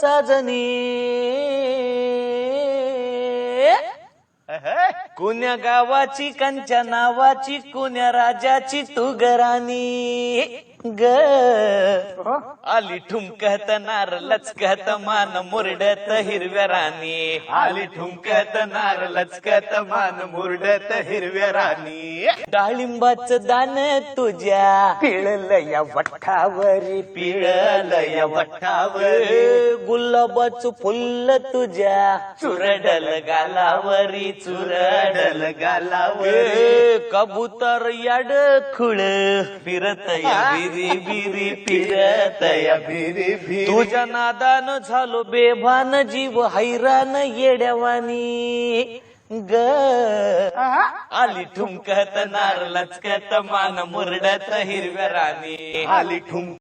साजनी. कुण्या गावाची कंच्या नावाची कुण्या राजाची तू गराणी ग. आली ठुमकत नार लचकत मान मुरडत हिरव्या राणी. आली ठुमकत नार लचकत मान मुरडत हिरव्या राणी. डाळिंबाच दान तुझ्या. पिळलं या वठावरी. पिळलं या वठावरी. गुलाबाच फुल्ल तुझ्या. चुरडल गालावरी चुरडल गालावरी. कबूतर याड खुळ फिरत या बिरी बिरी फिरत फिरत या या भिरी भिरी तुझ्या नादान झालो बेभान जीव हैराण येड्यावानी. ग. आली ठुमकत नार लचकत मान मुरडत हिरव्या राणी. आली ठुम